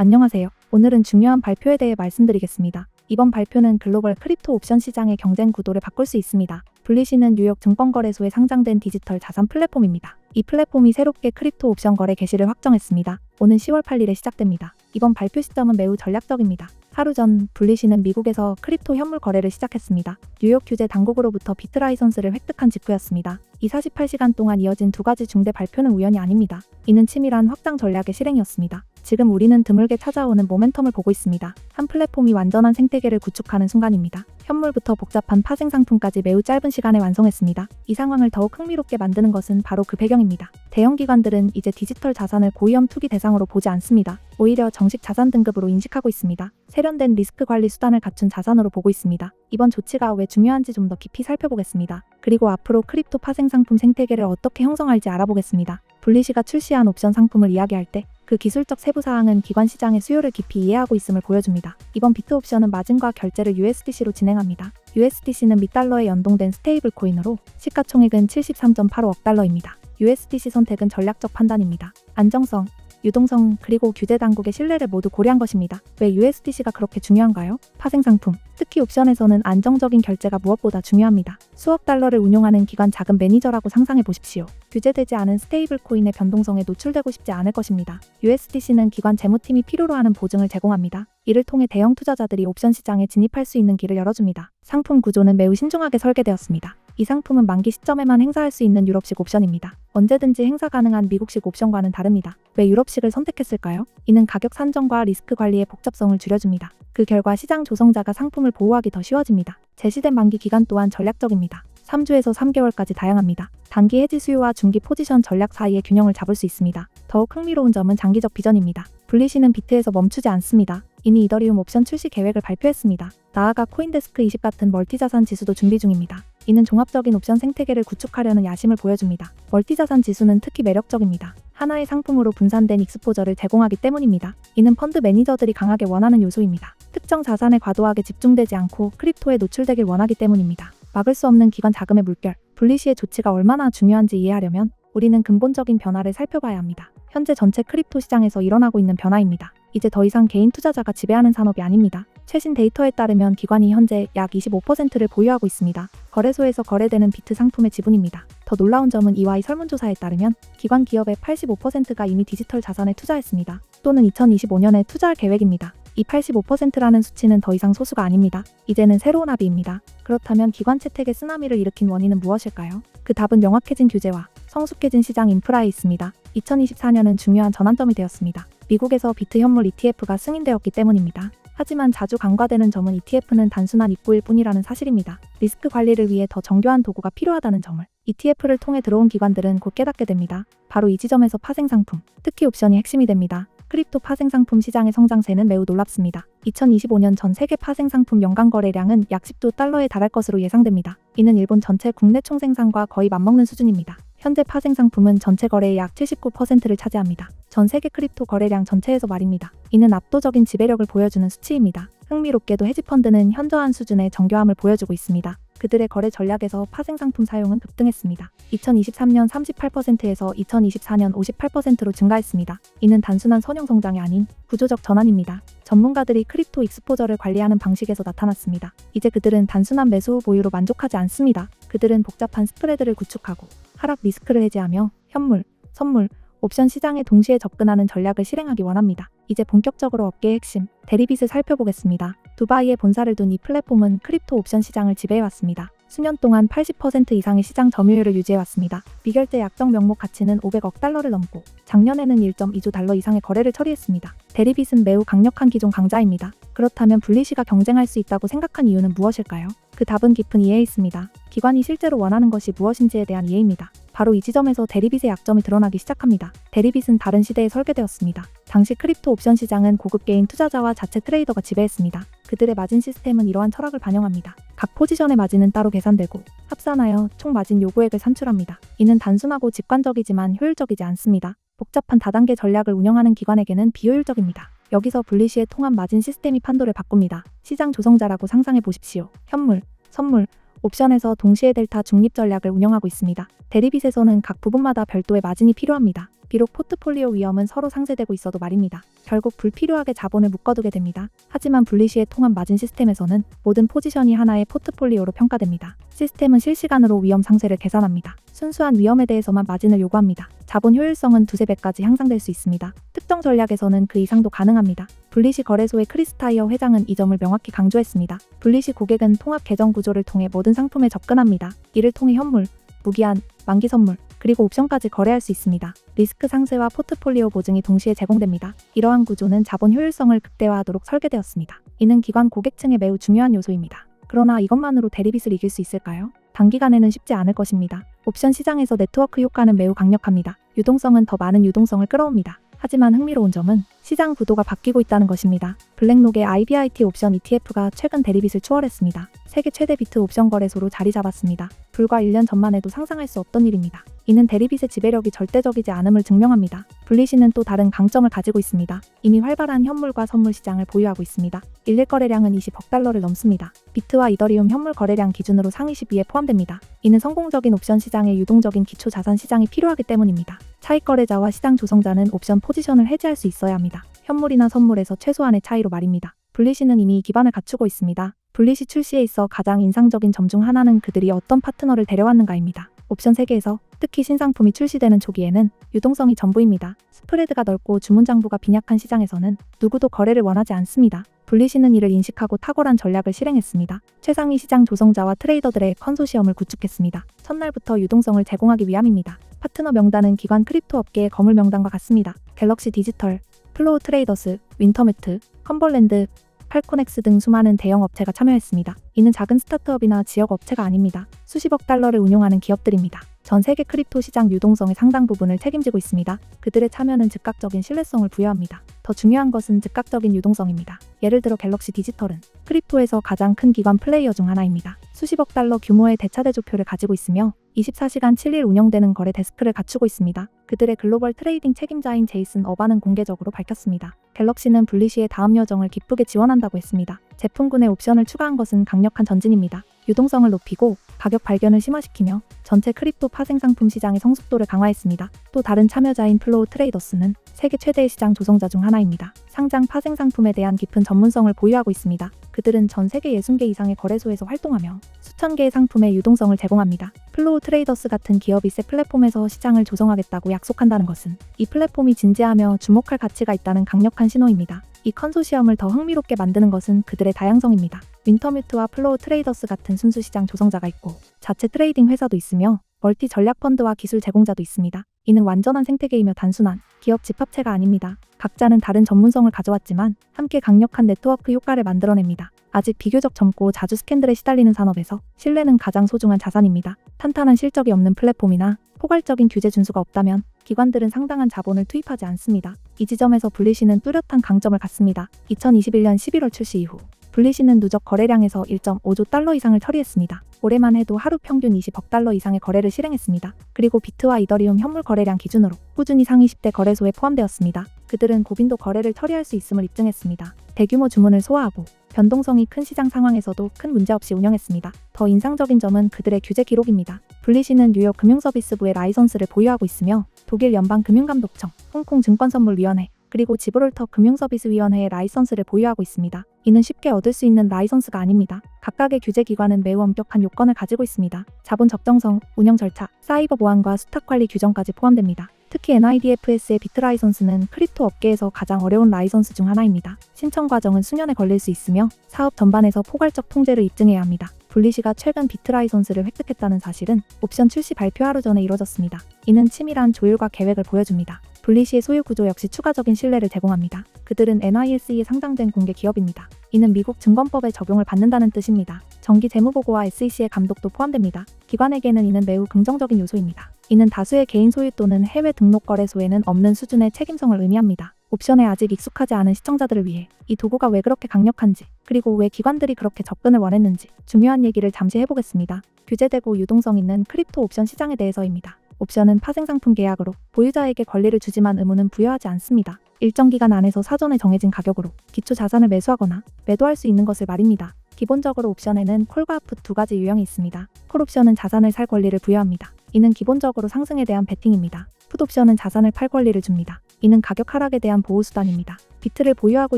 안녕하세요. 오늘은 중요한 발표에 대해 말씀드리겠습니다. 이번 발표는 글로벌 크립토 옵션 시장의 경쟁 구도를 바꿀 수 있습니다. 블리시는 뉴욕 증권거래소에 상장된 디지털 자산 플랫폼입니다. 이 플랫폼이 새롭게 크립토 옵션 거래 개시를 확정했습니다. 오는 10월 8일에 시작됩니다. 이번 발표 시점은 매우 전략적입니다. 하루 전 블리시는 미국에서 크립토 현물 거래를 시작했습니다. 뉴욕 규제 당국으로부터 비트 라이선스를 획득한 직후였습니다. 이 48시간 동안 이어진 두 가지 중대 발표는 우연이 아닙니다. 이는 치밀한 확장 전략의 실행이었습니다. 지금 우리는 드물게 찾아오는 모멘텀을 보고 있습니다. 한 플랫폼이 완전한 생태계를 구축하는 순간입니다. 현물부터 복잡한 파생 상품까지 매우 짧은 시간에 완성했습니다. 이 상황을 더욱 흥미롭게 만드는 것은 바로 그 배경입니다. 대형 기관들은 이제 디지털 자산을 고위험 투기 대상으로 보지 않습니다. 오히려 정식 자산 등급으로 인식하고 있습니다. 세련된 리스크 관리 수단을 갖춘 자산으로 보고 있습니다. 이번 조치가 왜 중요한지 좀 더 깊이 살펴보겠습니다. 그리고 앞으로 크립토 파생 상품 생태계를 어떻게 형성할지 알아보겠습니다. 블리시가 출시한 옵션 상품을 이야기할 때 그 기술적 세부 사항은 기관 시장의 수요를 깊이 이해하고 있음을 보여줍니다. 이번 비트 옵션은 마진과 결제를 USDC로 진행합니다. USDC는 밑달러에 연동된 스테이블 코인으로 시가총액은 73.85억 달러입니다. USDC 선택은 전략적 판단입니다. 안정성, 유동성 그리고 규제 당국의 신뢰를 모두 고려한 것입니다. 왜 USDC가 그렇게 중요한가요? 파생 상품, 특히 옵션에서는 안정적인 결제가 무엇보다 중요합니다. 수억 달러를 운용하는 기관 자금 매니저라고 상상해 보십시오. 규제되지 않은 스테이블 코인의 변동성에 노출되고 싶지 않을 것입니다. USDC는 기관 재무팀이 필요로 하는 보증을 제공합니다. 이를 통해 대형 투자자들이 옵션 시장에 진입할 수 있는 길을 열어줍니다. 상품 구조는 매우 신중하게 설계되었습니다. 이 상품은 만기 시점에만 행사할 수 있는 유럽식 옵션입니다. 언제든지 행사 가능한 미국식 옵션과는 다릅니다. 왜 유럽식을 선택했을까요? 이는 가격 산정과 리스크 관리의 복잡성을 줄여줍니다. 그 결과 시장 조성자가 상품을 보호하기 더 쉬워집니다. 제시된 만기 기간 또한 전략적입니다. 3주에서 3개월까지 다양합니다. 단기 해지 수요와 중기 포지션 전략 사이의 균형을 잡을 수 있습니다. 더욱 흥미로운 점은 장기적 비전입니다. 블리시는 비트에서 멈추지 않습니다. 이미 이더리움 옵션 출시 계획을 발표했습니다. 나아가 코인데스크 20 같은 멀티자산 지수도 준비 중입니다. 이는 종합적인 옵션 생태계를 구축하려는 야심을 보여줍니다. 멀티자산 지수는 특히 매력적입니다. 하나의 상품으로 분산된 익스포저를 제공하기 때문입니다. 이는 펀드 매니저들이 강하게 원하는 요소입니다. 특정 자산에 과도하게 집중되지 않고 크립토에 노출되길 원하기 때문입니다. 막을 수 없는 기관 자금의 물결, 블리시의 조치가 얼마나 중요한지 이해하려면 우리는 근본적인 변화를 살펴봐야 합니다. 현재 전체 크립토 시장에서 일어나고 있는 변화입니다. 이제 더 이상 개인 투자자가 지배하는 산업이 아닙니다. 최신 데이터에 따르면 기관이 현재 약 25%를 보유하고 있습니다. 거래소에서 거래되는 비트 상품의 지분입니다. 더 놀라운 점은 이와의 설문조사에 따르면 기관 기업의 85%가 이미 디지털 자산에 투자했습니다. 또는 2025년에 투자할 계획입니다. 이 85%라는 수치는 더 이상 소수가 아닙니다. 이제는 새로운 합의입니다. 그렇다면 기관 채택의 쓰나미를 일으킨 원인은 무엇일까요? 그 답은 명확해진 규제와 성숙해진 시장 인프라에 있습니다. 2024년은 중요한 전환점이 되었습니다. 미국에서 비트 현물 ETF가 승인되었기 때문입니다. 하지만 자주 간과되는 점은 ETF는 단순한 입구일 뿐이라는 사실입니다. 리스크 관리를 위해 더 정교한 도구가 필요하다는 점을 ETF를 통해 들어온 기관들은 곧 깨닫게 됩니다. 바로 이 지점에서 파생 상품, 특히 옵션이 핵심이 됩니다. 크립토 파생 상품 시장의 성장세는 매우 놀랍습니다. 2025년 전 세계 파생 상품 연간 거래량은 약 10조 달러에 달할 것으로 예상됩니다. 이는 일본 전체 국내 총생산과 거의 맞먹는 수준입니다. 현재 파생 상품은 전체 거래의 약 79%를 차지합니다. 전 세계 크립토 거래량 전체에서 말입니다. 이는 압도적인 지배력을 보여주는 수치입니다. 흥미롭게도 헤지펀드는 현저한 수준의 정교함을 보여주고 있습니다. 그들의 거래 전략에서 파생 상품 사용은 급등했습니다. 2023년 38%에서 2024년 58%로 증가했습니다. 이는 단순한 선형 성장이 아닌 구조적 전환입니다. 전문가들이 크립토 익스포저를 관리하는 방식에서 나타났습니다. 이제 그들은 단순한 매수 후 보유로 만족하지 않습니다. 그들은 복잡한 스프레드를 구축하고 하락 리스크를 해제하며 현물, 선물, 옵션 시장에 동시에 접근하는 전략을 실행하기 원합니다. 이제 본격적으로 업계의 핵심, 대리빗을 살펴보겠습니다. 두바이에 본사를 둔 이 플랫폼은 크립토 옵션 시장을 지배해왔습니다. 수년 동안 80% 이상의 시장 점유율을 유지해왔습니다. 미결제 약정 명목 가치는 500억 달러를 넘고 작년에는 1.2조 달러 이상의 거래를 처리했습니다. 대리빗은 매우 강력한 기존 강자입니다. 그렇다면 분리시가 경쟁할 수 있다고 생각한 이유는 무엇일까요? 그 답은 깊은 이해에 있습니다. 기관이 실제로 원하는 것이 무엇인지에 대한 이해입니다. 바로 이 지점에서 대리빗의 약점이 드러나기 시작합니다. 대리빗은 다른 시대에 설계되었습니다. 당시 크립토 옵션 시장은 고급 개인 투자자와 자체 트레이더가 지배했습니다. 그들의 마진 시스템은 이러한 철학을 반영합니다. 각 포지션의 마진은 따로 계산되고 합산하여 총 마진 요구액을 산출합니다. 이는 단순하고 직관적이지만 효율적이지 않습니다. 복잡한 다단계 전략을 운영하는 기관에게는 비효율적입니다. 여기서 분리시의 통합 마진 시스템이 판도를 바꿉니다. 시장 조성자라고 상상해 보십시오. 현물, 선물, 옵션에서 동시에 델타 중립 전략을 운영하고 있습니다. 대리빗에서는 각 부분마다 별도의 마진이 필요합니다. 비록 포트폴리오 위험은 서로 상쇄되고 있어도 말입니다. 결국 불필요하게 자본을 묶어두게 됩니다. 하지만 분리시의 통합 마진 시스템에서는 모든 포지션이 하나의 포트폴리오로 평가됩니다. 시스템은 실시간으로 위험 상쇄를 계산합니다. 순수한 위험에 대해서만 마진을 요구합니다. 자본 효율성은 두세 배까지 향상될 수 있습니다. 특정 전략에서는 그 이상도 가능합니다. 분리시 거래소의 크리스타이어 회장은 이 점을 명확히 강조했습니다. 분리시 고객은 통합 계정 구조를 통해 모든 상품에 접근합니다. 이를 통해 현물, 무기한, 만기 선물, 그리고 옵션까지 거래할 수 있습니다. 리스크 상쇄와 포트폴리오 보증이 동시에 제공됩니다. 이러한 구조는 자본 효율성을 극대화하도록 설계되었습니다. 이는 기관 고객층에 매우 중요한 요소입니다. 그러나 이것만으로 대리빚을 이길 수 있을까요? 단기간에는 쉽지 않을 것입니다. 옵션 시장에서 네트워크 효과는 매우 강력합니다. 유동성은 더 많은 유동성을 끌어옵니다. 하지만 흥미로운 점은 시장 구도가 바뀌고 있다는 것입니다. 블랙록의 IBIT 옵션 ETF가 최근 대리빚을 추월했습니다. 세계 최대 비트 옵션 거래소로 자리 잡았습니다. 불과 1년 전만 해도 상상할 수 없던 일입니다. 이는 대리빚의 지배력이 절대적이지 않음을 증명합니다. 분리시는 또 다른 강점을 가지고 있습니다. 이미 활발한 현물과 선물 시장을 보유하고 있습니다. 일일 거래량은 20억 달러를 넘습니다. 비트와 이더리움 현물 거래량 기준으로 상위 10위에 포함됩니다. 이는 성공적인 옵션 시장에 유동적인 기초 자산 시장이 필요하기 때문입니다. 차익 거래자와 시장 조성자는 옵션 포지션을 해지할 수 있어야 합니다. 현물이나 선물에서 최소한의 차이로 말입니다. 분리시는 이미 기반을 갖추고 있습니다. 분리시 출시에 있어 가장 인상적인 점 중 하나는 그들이 어떤 파트너를 데려왔는가입니다. 옵션 세계에서 특히 신상품이 출시되는 초기에는 유동성이 전부입니다. 스프레드가 넓고 주문 장부가 빈약한 시장에서는 누구도 거래를 원하지 않습니다. 분리시는 이를 인식하고 탁월한 전략을 실행했습니다. 최상위 시장 조성자와 트레이더들의 컨소시엄을 구축했습니다. 첫날부터 유동성을 제공하기 위함입니다. 파트너 명단은 기관 크립토 업계의 거물 명단과 같습니다. 갤럭시 디지털, 플로우 트레이더스, 윈터매트, 컴벌랜드, 팔코넥스 등 수많은 대형 업체가 참여했습니다. 이는 작은 스타트업이나 지역 업체가 아닙니다. 수십억 달러를 운용하는 기업들입니다. 전 세계 크립토 시장 유동성의 상당 부분을 책임지고 있습니다. 그들의 참여는 즉각적인 신뢰성을 부여합니다. 더 중요한 것은 즉각적인 유동성입니다. 예를 들어 갤럭시 디지털은 크립토에서 가장 큰 기관 플레이어 중 하나입니다. 수십억 달러 규모의 대차대조표를 가지고 있으며 24시간 7일 운영되는 거래 데스크를 갖추고 있습니다. 그들의 글로벌 트레이딩 책임자인 제이슨 어바는 공개적으로 밝혔습니다. 갤럭시는 분리시의 다음 여정을 기쁘게 지원한다고 했습니다. 제품군에 옵션을 추가한 것은 강력한 전진입니다. 유동성을 높이고 가격 발견을 심화시키며 전체 크립토 파생 상품 시장의 성숙도를 강화했습니다. 또 다른 참여자인 플로우 트레이더스는 세계 최대의 시장 조성자 중 하나입니다. 상장 파생 상품에 대한 깊은 전문성을 보유하고 있습니다. 그들은 전 세계 60개 이상의 거래소에서 활동하며 수천 개의 상품의 유동성을 제공합니다. 플로우 트레이더스 같은 기업이 새 플랫폼에서 시장을 조성하겠다고 약속한다는 것은 이 플랫폼이 진지하며 주목할 가치가 있다는 강력한 신호입니다. 이 컨소시엄을 더 흥미롭게 만드는 것은 그들의 다양성입니다. 윈터뮤트와 플로우 트레이더스 같은 순수 시장 조성자가 있고 자체 트레이딩 회사도 있으며 멀티 전략 펀드와 기술 제공자도 있습니다. 이는 완전한 생태계이며 단순한 기업 집합체가 아닙니다. 각자는 다른 전문성을 가져왔지만 함께 강력한 네트워크 효과를 만들어냅니다. 아직 비교적 젊고 자주 스캔들에 시달리는 산업에서 신뢰는 가장 소중한 자산입니다. 탄탄한 실적이 없는 플랫폼이나 포괄적인 규제 준수가 없다면 기관들은 상당한 자본을 투입하지 않습니다. 이 지점에서 분리시는 뚜렷한 강점을 갖습니다. 2021년 11월 출시 이후 분리시는 누적 거래량에서 1.5조 달러 이상을 처리했습니다. 올해만 해도 하루 평균 20억 달러 이상의 거래를 실행했습니다. 그리고 비트와 이더리움 현물 거래량 기준으로 꾸준히 상위 10대 거래소에 포함되었습니다. 그들은 고빈도 거래를 처리할 수 있음을 입증했습니다. 대규모 주문을 소화하고 변동성이 큰 시장 상황에서도 큰 문제 없이 운영했습니다. 더 인상적인 점은 그들의 규제 기록입니다. 분리시는 뉴욕 금융서비스부의 라이선스를 보유하고 있으며 독일 연방금융감독청, 홍콩 증권선물위원회, 그리고 지브롤터 금융서비스위원회의 라이선스를 보유하고 있습니다. 이는 쉽게 얻을 수 있는 라이선스가 아닙니다. 각각의 규제 기관은 매우 엄격한 요건을 가지고 있습니다. 자본 적정성, 운영 절차, 사이버 보안과 수탁 관리 규정까지 포함됩니다. 특히 NIDFS의 비트 라이선스는 크립토 업계에서 가장 어려운 라이선스 중 하나입니다. 신청 과정은 수년에 걸릴 수 있으며 사업 전반에서 포괄적 통제를 입증해야 합니다. 분리시가 최근 비트 라이선스를 획득했다는 사실은 옵션 출시 발표 하루 전에 이뤄졌습니다. 이는 치밀한 조율과 계획을 보여줍니다. 분리시의 소유 구조 역시 추가적인 신뢰를 제공합니다. 그들은 NISE에 상장된 공개 기업입니다. 이는 미국 증권법의 적용을 받는다는 뜻입니다. 정기 재무보고와 SEC의 감독도 포함됩니다. 기관에게는 이는 매우 긍정적인 요소입니다. 이는 다수의 개인 소유 또는 해외 등록 거래소에는 없는 수준의 책임성을 의미합니다. 옵션에 아직 익숙하지 않은 시청자들을 위해 이 도구가 왜 그렇게 강력한지, 그리고 왜 기관들이 그렇게 접근을 원했는지 중요한 얘기를 잠시 해보겠습니다. 규제되고 유동성 있는 크립토 옵션 시장에 대해서입니다. 옵션은 파생상품 계약으로 보유자에게 권리를 주지만 의무는 부여하지 않습니다. 일정 기간 안에서 사전에 정해진 가격으로 기초 자산을 매수하거나 매도할 수 있는 것을 말입니다. 기본적으로 옵션에는 콜과 풋 두 가지 유형이 있습니다. 콜 옵션은 자산을 살 권리를 부여합니다. 이는 기본적으로 상승에 대한 베팅입니다. 풋 옵션은 자산을 팔 권리를 줍니다. 이는 가격 하락에 대한 보호 수단입니다. 비트를 보유하고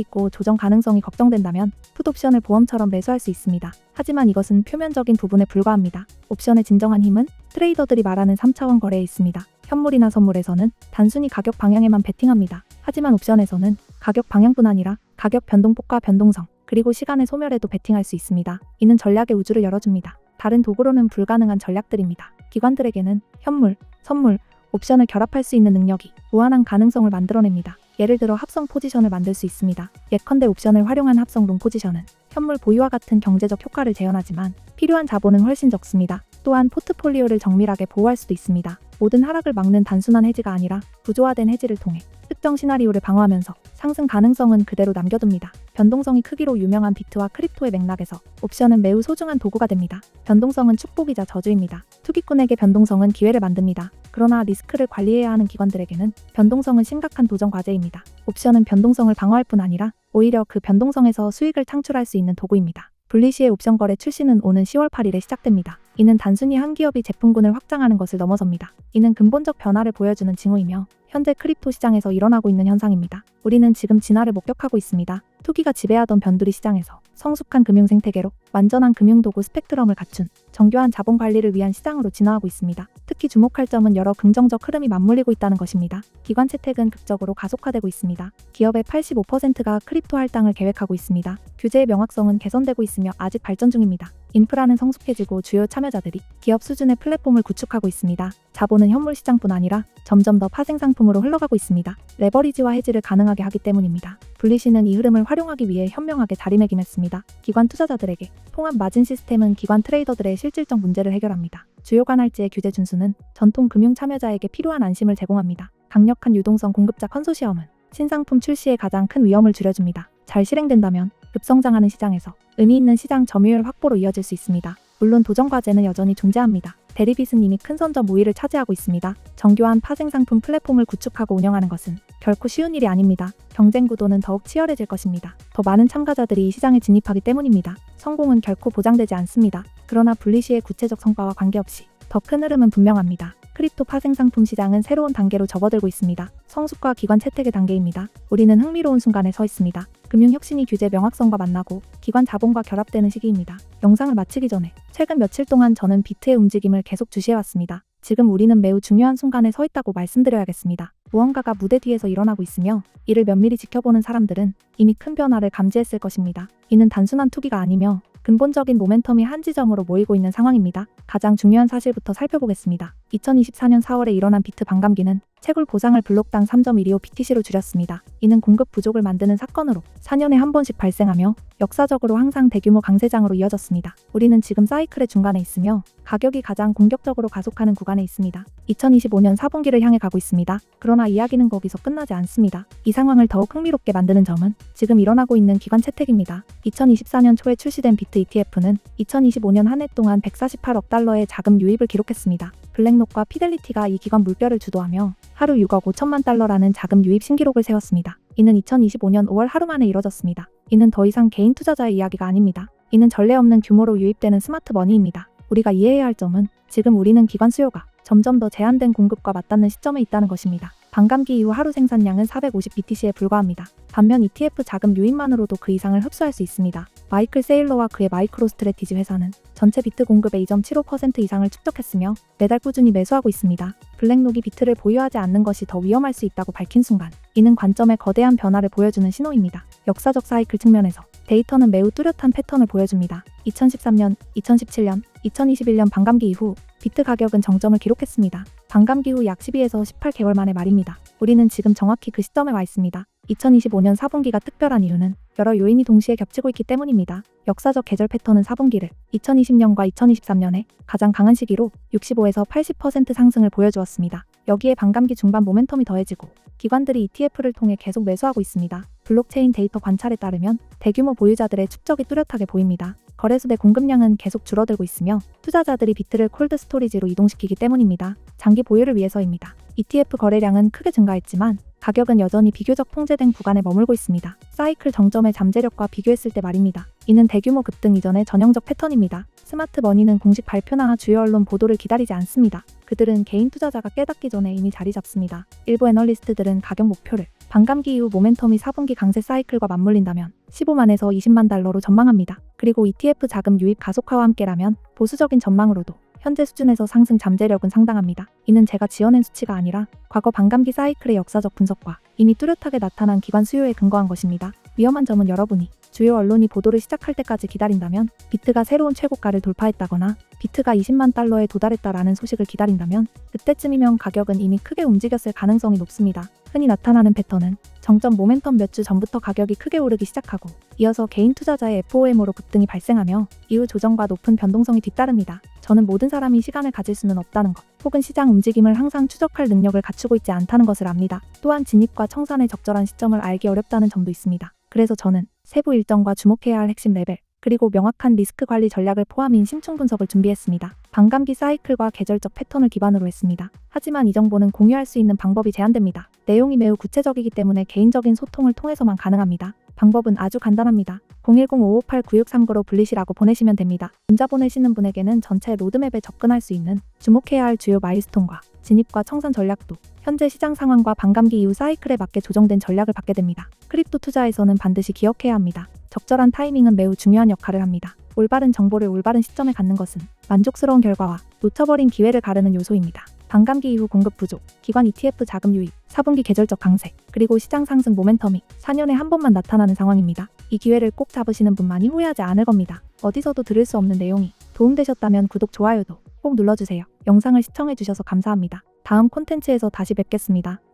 있고 조정 가능성이 걱정된다면 풋옵션을 보험처럼 매수할 수 있습니다. 하지만 이것은 표면적인 부분에 불과합니다. 옵션의 진정한 힘은 트레이더들이 말하는 3차원 거래에 있습니다. 현물이나 선물에서는 단순히 가격 방향에만 베팅합니다. 하지만 옵션에서는 가격 방향뿐 아니라 가격 변동폭과 변동성, 그리고 시간의 소멸에도 베팅할 수 있습니다. 이는 전략의 우주를 열어줍니다. 다른 도구로는 불가능한 전략들입니다. 기관들에게는 현물, 선물, 옵션을 결합할 수 있는 능력이 무한한 가능성을 만들어냅니다. 예를 들어 합성 포지션을 만들 수 있습니다. 예컨대 옵션을 활용한 합성 롱 포지션은 현물 보유와 같은 경제적 효과를 재현하지만 필요한 자본은 훨씬 적습니다. 또한 포트폴리오를 정밀하게 보호할 수도 있습니다. 모든 하락을 막는 단순한 해지가 아니라 구조화된 해지를 통해 특정 시나리오를 방어하면서 상승 가능성은 그대로 남겨둡니다. 변동성이 크기로 유명한 비트와 크립토의 맥락에서 옵션은 매우 소중한 도구가 됩니다. 변동성은 축복이자 저주입니다. 투기꾼에게 변동성은 기회를 만듭니다. 그러나 리스크를 관리해야 하는 기관들에게는 변동성은 심각한 도전 과제입니다. 옵션은 변동성을 방어할 뿐 아니라 오히려 그 변동성에서 수익을 창출할 수 있는 도구입니다. 블리시의 옵션 거래 출시는 오는 10월 8일에 시작됩니다. 이는 단순히 한 기업이 제품군을 확장하는 것을 넘어섭니다. 이는 근본적 변화를 보여주는 징후이며 현재 크립토 시장에서 일어나고 있는 현상입니다. 우리는 지금 진화를 목격하고 있습니다. 투기가 지배하던 변두리 시장에서 성숙한 금융 생태계로 완전한 금융 도구 스펙트럼을 갖춘 정교한 자본 관리를 위한 시장으로 진화하고 있습니다. 특히 주목할 점은 여러 긍정적 흐름이 맞물리고 있다는 것입니다. 기관 채택은 극적으로 가속화되고 있습니다. 기업의 85%가 크립토 할당을 계획하고 있습니다. 규제의 명확성은 개선되고 있으며 아직 발전 중입니다. 인프라는 성숙해지고 주요 참여자들이 기업 수준의 플랫폼을 구축하고 있습니다. 자본은 현물 시장뿐 아니라 점점 더 파생 상품으로 흘러가고 있습니다. 레버리지와 해지를 가능하게 하기 때문입니다. 블리시는 이 흐름을 활용하기 위해 현명하게 자리매김했습니다. 기관 투자자들에게 통합 마진 시스템은 기관 트레이더들의 실질적 문제를 해결합니다. 주요 관할지의 규제 준수는 전통 금융 참여자에게 필요한 안심을 제공합니다. 강력한 유동성 공급자 컨소시엄은 신상품 출시에 가장 큰 위험을 줄여줍니다. 잘 실행된다면 급성장하는 시장에서 의미 있는 시장 점유율 확보로 이어질 수 있습니다. 물론 도전 과제는 여전히 존재합니다. 대리빗은 이미 큰 선점 우위를 차지하고 있습니다. 정교한 파생 상품 플랫폼을 구축하고 운영하는 것은 결코 쉬운 일이 아닙니다. 경쟁 구도는 더욱 치열해질 것입니다. 더 많은 참가자들이 이 시장에 진입하기 때문입니다. 성공은 결코 보장되지 않습니다. 그러나 분리시의 구체적 성과와 관계없이 더 큰 흐름은 분명합니다. 크립토 파생 상품 시장은 새로운 단계로 접어들고 있습니다. 성숙과 기관 채택의 단계입니다. 우리는 흥미로운 순간에 서 있습니다. 금융 혁신이 규제 명확성과 만나고 기관 자본과 결합되는 시기입니다. 영상을 마치기 전에 최근 며칠 동안 저는 비트의 움직임을 계속 주시해왔습니다. 지금 우리는 매우 중요한 순간에 서 있다고 말씀드려야겠습니다. 무언가가 무대 뒤에서 일어나고 있으며 이를 면밀히 지켜보는 사람들은 이미 큰 변화를 감지했을 것입니다. 이는 단순한 투기가 아니며 근본적인 모멘텀이 한 지점으로 모이고 있는 상황입니다. 가장 중요한 사실부터 살펴보겠습니다. 2024년 4월에 일어난 비트 반감기는 채굴 보상을 블록당 3.125 BTC로 줄였습니다. 이는 공급 부족을 만드는 사건으로 4년에 한 번씩 발생하며 역사적으로 항상 대규모 강세장으로 이어졌습니다. 우리는 지금 사이클의 중간에 있으며 가격이 가장 공격적으로 가속하는 구간에 있습니다. 2025년 4분기를 향해 가고 있습니다. 그러나 이야기는 거기서 끝나지 않습니다. 이 상황을 더욱 흥미롭게 만드는 점은 지금 일어나고 있는 기관 채택입니다. 2024년 초에 출시된 비트 ETF는 2025년 한 해 동안 148억 달러의 자금 유입을 기록했습니다. 블랙록과 피델리티가 이 기관 물결을 주도하며 하루 6억 5천만 달러라는 자금 유입 신기록을 세웠습니다. 이는 2025년 5월 하루 만에 이뤄졌습니다. 이는 더 이상 개인 투자자의 이야기가 아닙니다. 이는 전례 없는 규모로 유입되는 스마트 머니입니다. 우리가 이해해야 할 점은 지금 우리는 기관 수요가 점점 더 제한된 공급과 맞닿는 시점에 있다는 것입니다. 반감기 이후 하루 생산량은 450BTC에 불과합니다. 반면 ETF 자금 유입만으로도 그 이상을 흡수할 수 있습니다. 마이클 세일러와 그의 마이크로 스트레티지 회사는 전체 비트 공급의 2.75% 이상을 축적했으며 매달 꾸준히 매수하고 있습니다. 블랙록이 비트를 보유하지 않는 것이 더 위험할 수 있다고 밝힌 순간 이는 관점의 거대한 변화를 보여주는 신호입니다. 역사적 사이클 측면에서 데이터는 매우 뚜렷한 패턴을 보여줍니다. 2013년, 2017년, 2021년 반감기 이후 비트 가격은 정점을 기록했습니다. 반감기 후 약 12에서 18개월 만의 말입니다. 우리는 지금 정확히 그 시점에 와 있습니다. 2025년 4분기가 특별한 이유는 여러 요인이 동시에 겹치고 있기 때문입니다. 역사적 계절 패턴은 4분기를 2020년과 2023년에 가장 강한 시기로 65에서 80% 상승을 보여주었습니다. 여기에 반감기 중반 모멘텀이 더해지고 기관들이 ETF를 통해 계속 매수하고 있습니다. 블록체인 데이터 관찰에 따르면 대규모 보유자들의 축적이 뚜렷하게 보입니다. 거래소대 공급량은 계속 줄어들고 있으며 투자자들이 비트를 콜드 스토리지로 이동시키기 때문입니다. 장기 보유를 위해서입니다. ETF 거래량은 크게 증가했지만 가격은 여전히 비교적 통제된 구간에 머물고 있습니다. 사이클 정점의 잠재력과 비교했을 때 말입니다. 이는 대규모 급등 이전의 전형적 패턴입니다. 스마트 머니는 공식 발표나 주요 언론 보도를 기다리지 않습니다. 그들은 개인 투자자가 깨닫기 전에 이미 자리 잡습니다. 일부 애널리스트들은 가격 목표를 반감기 이후 모멘텀이 4분기 강세 사이클과 맞물린다면 15만에서 20만 달러로 전망합니다. 그리고 ETF 자금 유입 가속화와 함께라면 보수적인 전망으로도 현재 수준에서 상승 잠재력은 상당합니다. 이는 제가 지어낸 수치가 아니라 과거 반감기 사이클의 역사적 분석과 이미 뚜렷하게 나타난 기관 수요에 근거한 것입니다. 위험한 점은 여러분이 주요 언론이 보도를 시작할 때까지 기다린다면 비트가 새로운 최고가를 돌파했다거나 비트가 20만 달러에 도달했다라는 소식을 기다린다면 그때쯤이면 가격은 이미 크게 움직였을 가능성이 높습니다. 흔히 나타나는 패턴은 정점 모멘텀 몇 주 전부터 가격이 크게 오르기 시작하고 이어서 개인 투자자의 FOM으로 급등이 발생하며 이후 조정과 높은 변동성이 뒤따릅니다. 저는 모든 사람이 시간을 가질 수는 없다는 것, 혹은 시장 움직임을 항상 추적할 능력을 갖추고 있지 않다는 것을 압니다. 또한 진입과 청산의 적절한 시점을 알기 어렵다는 점도 있습니다. 그래서 저는 세부 일정과 주목해야 할 핵심 레벨, 그리고 명확한 리스크 관리 전략을 포함인 심층 분석을 준비했습니다. 반감기 사이클과 계절적 패턴을 기반으로 했습니다. 하지만 이 정보는 공유할 수 있는 방법이 제한됩니다. 내용이 매우 구체적이기 때문에 개인적인 소통을 통해서만 가능합니다. 방법은 아주 간단합니다. 010-558-9639로 불리시라고 보내시면 됩니다. 문자 보내시는 분에게는 전체 로드맵에 접근할 수 있는 주목해야 할 주요 마일스톤과 진입과 청산 전략도 현재 시장 상황과 반감기 이후 사이클에 맞게 조정된 전략을 받게 됩니다. 크립토 투자에서는 반드시 기억해야 합니다. 적절한 타이밍은 매우 중요한 역할을 합니다. 올바른 정보를 올바른 시점에 갖는 것은 만족스러운 결과와 놓쳐버린 기회를 가르는 요소입니다. 반감기 이후 공급 부족, 기관 ETF 자금 유입, 4분기 계절적 강세, 그리고 시장 상승 모멘텀이 4년에 한 번만 나타나는 상황입니다. 이 기회를 꼭 잡으시는 분만이 후회하지 않을 겁니다. 어디서도 들을 수 없는 내용이 도움되셨다면 구독, 좋아요도 꼭 눌러주세요. 영상을 시청해주셔서 감사합니다. 다음 콘텐츠에서 다시 뵙겠습니다.